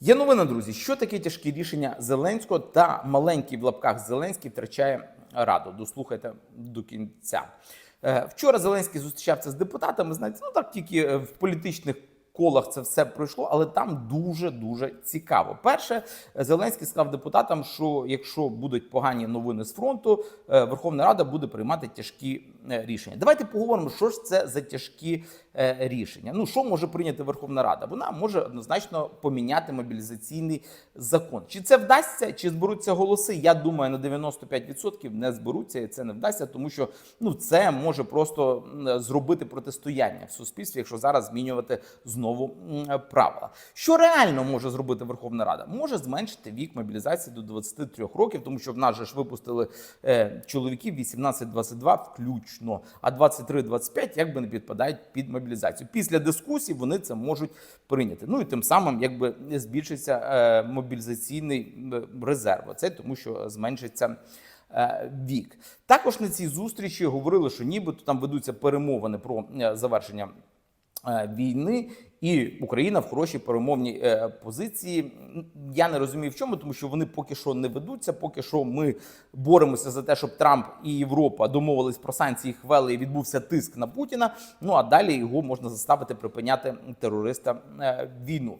Є новина, друзі, що таке тяжкі рішення Зеленського та маленький в лапках Зеленський втрачає раду. Дослухайте до кінця. Е, Вчора Зеленський зустрічався з депутатами. Знаєте, ну так тільки е, в політичних колах це все пройшло, але там дуже дуже цікаво. Перше, Зеленський сказав депутатам, що якщо будуть погані новини з фронту, е, Верховна Рада буде приймати тяжкі рішення. Давайте поговоримо, що ж це за тяжкі рішення. Ну що може прийняти Верховна Рада? Вона може однозначно поміняти мобілізаційний закон. Чи це вдасться, чи зберуться голоси? Я думаю, на 95% не зберуться, і це не вдасться, тому що ну це може просто зробити протистояння в суспільстві, якщо зараз змінювати знову правила. Що реально може зробити Верховна Рада? Може зменшити вік мобілізації до 23 років, тому що в нас же ж випустили е, чоловіків 18-22 включно, а 23-25 якби не підпадають під мобілізацію. Після дискусій вони це можуть прийняти. Ну і тим самим якби збільшиться е, мобілізаційний резерв. Це тому, що зменшиться. е, Вік також на цій зустрічі говорили, що нібито там ведуться перемовини про е, завершення війни, і Україна в хорошій перемовній е, позиції. Я не розумію в чому, тому що вони поки що не ведуться. Поки що ми боремося за те, щоб Трамп і Європа домовились про санкції, хвели і відбувся тиск на Путіна. Ну а далі його можна заставити припиняти терориста е, війну.